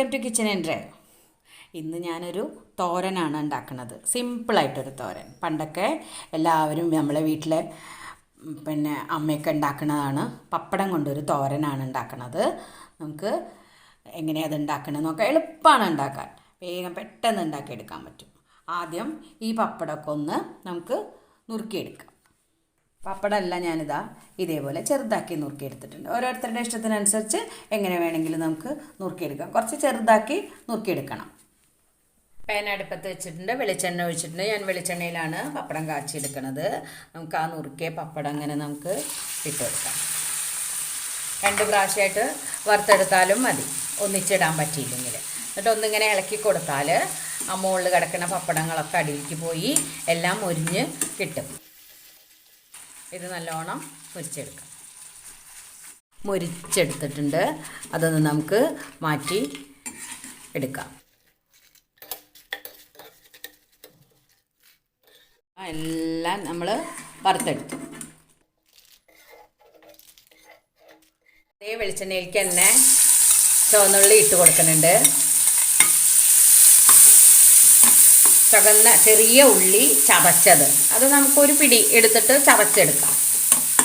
To kitchen എന്റെ ഇന്ന് ഞാനൊരു തോരനാണ് ഉണ്ടാക്കുന്നത്. സിമ്പിളായിട്ടൊരു തോരൻ. പണ്ടൊക്കെ എല്ലാവരും നമ്മളെ വീട്ടിലെ പിന്നെ അമ്മയൊക്കെ ഉണ്ടാക്കുന്നതാണ് പപ്പടം കൊണ്ടൊരു തോരനാണ് ഉണ്ടാക്കുന്നത്. നമുക്ക് എങ്ങനെയാണ് അത് ഉണ്ടാക്കണമെന്ന് നോക്കാം. എളുപ്പമാണ് ഉണ്ടാക്കാൻ. വേഗം പെട്ടെന്ന് ഉണ്ടാക്കിയെടുക്കാൻ പറ്റും. ആദ്യം ഈ പപ്പടമൊക്കെ ഒന്ന് നമുക്ക് നുറുക്കിയെടുക്കാം. പപ്പടമല്ല ഞാനിതാ ഇതേപോലെ ചെറുതാക്കി നുറുക്കിയെടുത്തിട്ടുണ്ട്. ഓരോരുത്തരുടെ ഇഷ്ടത്തിനനുസരിച്ച് എങ്ങനെ വേണമെങ്കിലും നമുക്ക് നുറുക്കിയെടുക്കാം. കുറച്ച് ചെറുതാക്കി നുറുക്കിയെടുക്കണം. പേന അടുപ്പത്ത് വെച്ചിട്ടുണ്ട് വെളിച്ചെണ്ണ ഒഴിച്ചിട്ടുണ്ട്. ഞാൻ വെളിച്ചെണ്ണയിലാണ് പപ്പടം കാച്ചിയെടുക്കുന്നത് നമുക്ക് ആ നുറുക്കിയ പപ്പടം അങ്ങനെ നമുക്ക് ഇട്ടെടുക്കാം. രണ്ട് പ്രാവശ്യമായിട്ട് വറുത്തെടുത്താലും മതി. ഒന്നിച്ചിടാൻ പറ്റിയില്ലെങ്കിൽ. എന്നിട്ട് ഒന്നിങ്ങനെ ഇളക്കി കൊടുത്താൽ ആ മുകളിൽ കിടക്കുന്ന പപ്പടങ്ങളൊക്കെ അടിയിലേക്ക് പോയി എല്ലാം ഒരിഞ്ഞ് കിട്ടും. ഇത് നല്ലോണം മുരിച്ചെടുക്കാം മുരിച്ചെടുത്തിട്ടുണ്ട്. അതൊന്ന് നമുക്ക് മാറ്റി എടുക്കാം. എല്ലാം നമ്മൾ വറുത്തെടുത്തു. അതേ വെളിച്ചെണ്ണയിലേക്ക് തന്നെ ചുവന്നുള്ളി ഇട്ട് കൊടുക്കുന്നുണ്ട്. ചുവന്ന ചെറിയ ഉള്ളി ചതച്ചത്. അത് നമുക്കൊരു പിടി എടുത്തിട്ട് ചതച്ചെടുക്കാം.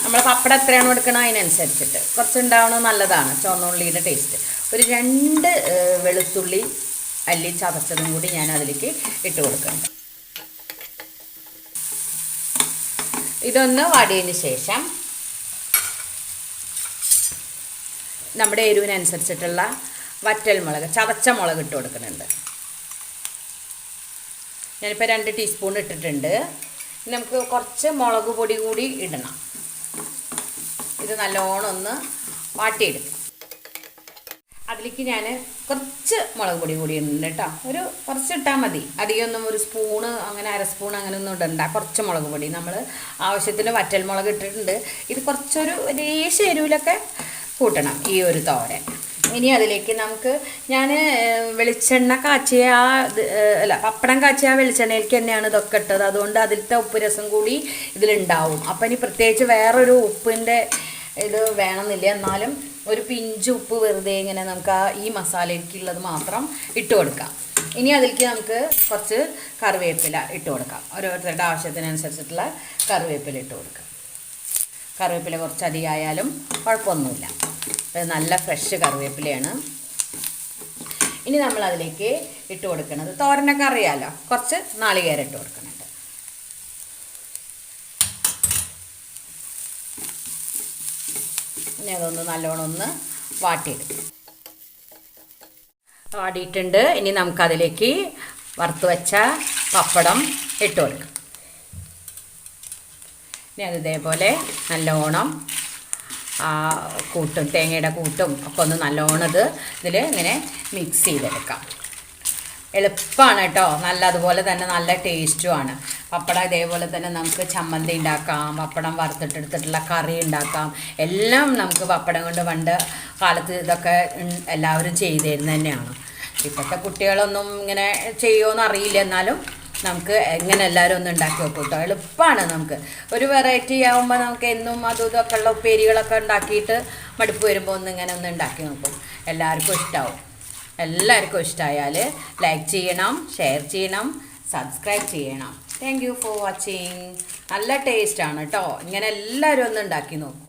നമ്മൾ പപ്പടം എത്രയാണോ എടുക്കണം അതിനനുസരിച്ചിട്ട്. കുറച്ച് ഉണ്ടാവണത് നല്ലതാണ് ചുവന്നുള്ളിയുടെ ടേസ്റ്റ് ഒരു രണ്ട് വെളുത്തുള്ളി അല്ലി ചതച്ചതും കൂടി ഞാൻ അതിലേക്ക് ഇട്ട് കൊടുക്കുന്നുണ്ട്. ഇതൊന്ന് വാടിയതിന് ശേഷം നമ്മുടെ എരിവിനനുസരിച്ചിട്ടുള്ള വറ്റൽ മുളക് ചതച്ച മുളക് ഇട്ട് കൊടുക്കുന്നുണ്ട്. ഞാനിപ്പോൾ രണ്ട് ടീസ്പൂൺ ഇട്ടിട്ടുണ്ട്. നമുക്ക് കുറച്ച് മുളക് പൊടി കൂടി ഇടണം. ഇത് നല്ലോണം ഒന്ന് വാട്ടിയെടുക്കും. അതിലേക്ക് ഞാൻ കുറച്ച് മുളക് പൊടി കൂടി ഇടുന്നുണ്ട് കേട്ടോ. ഒരു കുറച്ച് ഇട്ടാൽ മതി. അധികമൊന്നും ഒരു സ്പൂണ് അങ്ങനെ അര സ്പൂൺ അങ്ങനെ ഒന്നും ഇടണ്ട. കുറച്ച് മുളക് പൊടി. നമ്മൾ ആവശ്യത്തിന് വറ്റൽ മുളക് ഇട്ടിട്ടുണ്ട്. ഇത് കുറച്ചൊരു ലേശ എരിവിലൊക്കെ കൂട്ടണം ഈ ഒരു തോരൻ. ഇനി അതിലേക്ക് നമുക്ക് ഞാൻ വെളിച്ചെണ്ണ കാച്ചിയ ആ അല്ല പപ്പടം കാച്ചിയ ആ വെളിച്ചെണ്ണയിലേക്ക് തന്നെയാണ് ഇതൊക്കെ ഇട്ടത്. അതുകൊണ്ട് അതിലത്തെ ഉപ്പ് രസം കൂടി ഇതിലുണ്ടാവും. അപ്പം ഇനി പ്രത്യേകിച്ച് വേറൊരു ഉപ്പിന്റെ ഇത് വേണമെന്നില്ല. എന്നാലും ഒരു പിഞ്ച് ഉപ്പ് വെറുതെ ഇങ്ങനെ നമുക്ക് ആ ഈ മസാലയ്ക്കുള്ളത് മാത്രം ഇട്ട് കൊടുക്കാം. ഇനി അതിലേക്ക് നമുക്ക് കുറച്ച് കറിവേപ്പില ഇട്ട് കൊടുക്കാം. ഓരോരുത്തരുടെ ആവശ്യത്തിനനുസരിച്ചിട്ടുള്ള കറിവേപ്പില ഇട്ട് കൊടുക്കാം. കറിവേപ്പില കുറച്ച് അധികമായാലും കുഴപ്പമൊന്നുമില്ല. നല്ല ഫ്രഷ് കറിവേപ്പിലയാണ്. ഇനി നമ്മൾ അതിലേക്ക് ഇട്ട് കൊടുക്കുന്നത് തോരനൊക്കെ അറിയാമല്ലോ കുറച്ച് നാളികേരം ഇട്ട് കൊടുക്കുന്നുണ്ട്. ഇനി അതൊന്ന് നല്ലോണം ഒന്ന് വാട്ടിയെടുക്കും. വാടിയിട്ടുണ്ട്. ഇനി നമുക്കതിലേക്ക് വറുത്ത് വെച്ച പപ്പടം ഇട്ട് കൊടുക്കാം. ഇനി അത് ഇതേപോലെ നല്ലോണം ആ കൂട്ടും തേങ്ങയുടെ കൂട്ടും ഒക്കെ ഒന്ന് നല്ലോണം ഇത് ഇതിൽ ഇങ്ങനെ മിക്സ് ചെയ്തെടുക്കാം. എളുപ്പമാണ് കേട്ടോ. നല്ല അതുപോലെ തന്നെ നല്ല ടേസ്റ്റുമാണ് പപ്പടം ഇതേപോലെ തന്നെ നമുക്ക് ചമ്മന്തി ഉണ്ടാക്കാം പപ്പടം വറുത്തിട്ടെടുത്തിട്ടുള്ള കറി ഉണ്ടാക്കാം. എല്ലാം നമുക്ക് പപ്പടം കൊണ്ട് പണ്ട് കാലത്ത് ഇതൊക്കെ എല്ലാവരും ചെയ്തിരുന്നത് തന്നെയാണ് ഇപ്പോഴത്തെ കുട്ടികളൊന്നും ഇങ്ങനെ ചെയ്യുമോ എന്നറിയില്ല എന്നാലും നമുക്ക് എങ്ങനെ എല്ലാവരും ഒന്ന് ഉണ്ടാക്കി വെക്കും കേട്ടോ എളുപ്പമാണ് നമുക്ക്. ഒരു വെറൈറ്റി ആകുമ്പോൾ നമുക്ക് എന്നും അതും ഇതൊക്കെ ഉള്ള ഉപ്പേരികളൊക്കെ ഉണ്ടാക്കിയിട്ട് മടുപ്പ് വരുമ്പോൾ ഒന്ന് ഇങ്ങനെ ഒന്ന് ഉണ്ടാക്കി നോക്കും. എല്ലാവർക്കും ഇഷ്ടമാവും എല്ലാവർക്കും ഇഷ്ടമായാൽ ലൈക്ക് ചെയ്യണം ഷെയർ ചെയ്യണം സബ്സ്ക്രൈബ് ചെയ്യണം. താങ്ക് യു ഫോർ വാച്ചിങ് നല്ല ടേസ്റ്റാണ് കേട്ടോ ഇങ്ങനെ എല്ലാവരും ഒന്ന് ഉണ്ടാക്കി നോക്കും.